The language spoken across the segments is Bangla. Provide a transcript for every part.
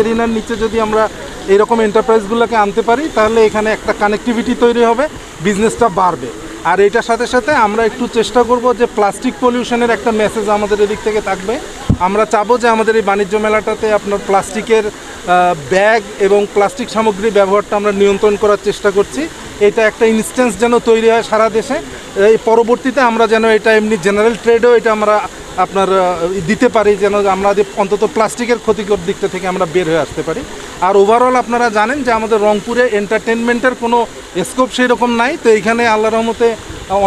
এরিনার নিচে যদি আমরা এরকম এন্টারপ্রাইজগুলোকে আনতে পারি, তাহলে এখানে একটা কানেক্টিভিটি তৈরি হবে বিজনেসটা বাড়বে। আর এটার সাথে সাথে আমরা একটু চেষ্টা করব যে প্লাস্টিক পলিউশনের একটা মেসেজ আমাদের এদিক থেকে থাকবে। আমরা চাবো যে আমাদের এই বাণিজ্য মেলাটাতে আপনার প্লাস্টিকের ব্যাগ এবং প্লাস্টিক সামগ্রী ব্যবহারটা আমরা নিয়ন্ত্রণ করার চেষ্টা করছি। এটা একটা ইনস্ট্যান্স যেন তৈরি হয় সারা দেশে। এই পরবর্তীতে আমরা যেন এটা এমনি জেনারেল ট্রেডেও এটা আমরা, আপনার দিতে পারি, যেন আমরা অন্তত প্লাস্টিকের ক্ষতিকর দিকটা থেকে আমরা বের হয়ে আসতে পারি। আর ওভারঅল আপনারা জানেন যে আমাদের রংপুরে এন্টারটেনমেন্টের কোনো স্কোপ সেই রকম নাই। তো এইখানে আল্লাহ রহমতে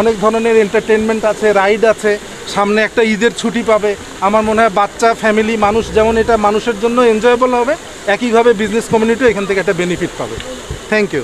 অনেক ধরনের এন্টারটেনমেন্ট আছে রাইড আছে। সামনে একটা ঈদের ছুটি পাবে। আমার মনে হয় বাচ্চা ফ্যামিলি মানুষ যেমন এটা মানুষের জন্য এনজয়েবল হবে, একইভাবে বিজনেস কমিউনিটিও এখান থেকে একটা বেনিফিট পাবে। থ্যাংক ইউ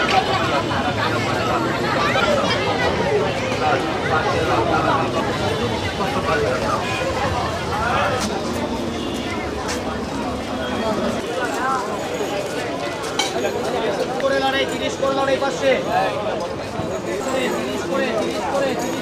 লড়াই তিরিশ করে লড়াই পাশে তিরিশ করে তিরিশ করে তিরিশ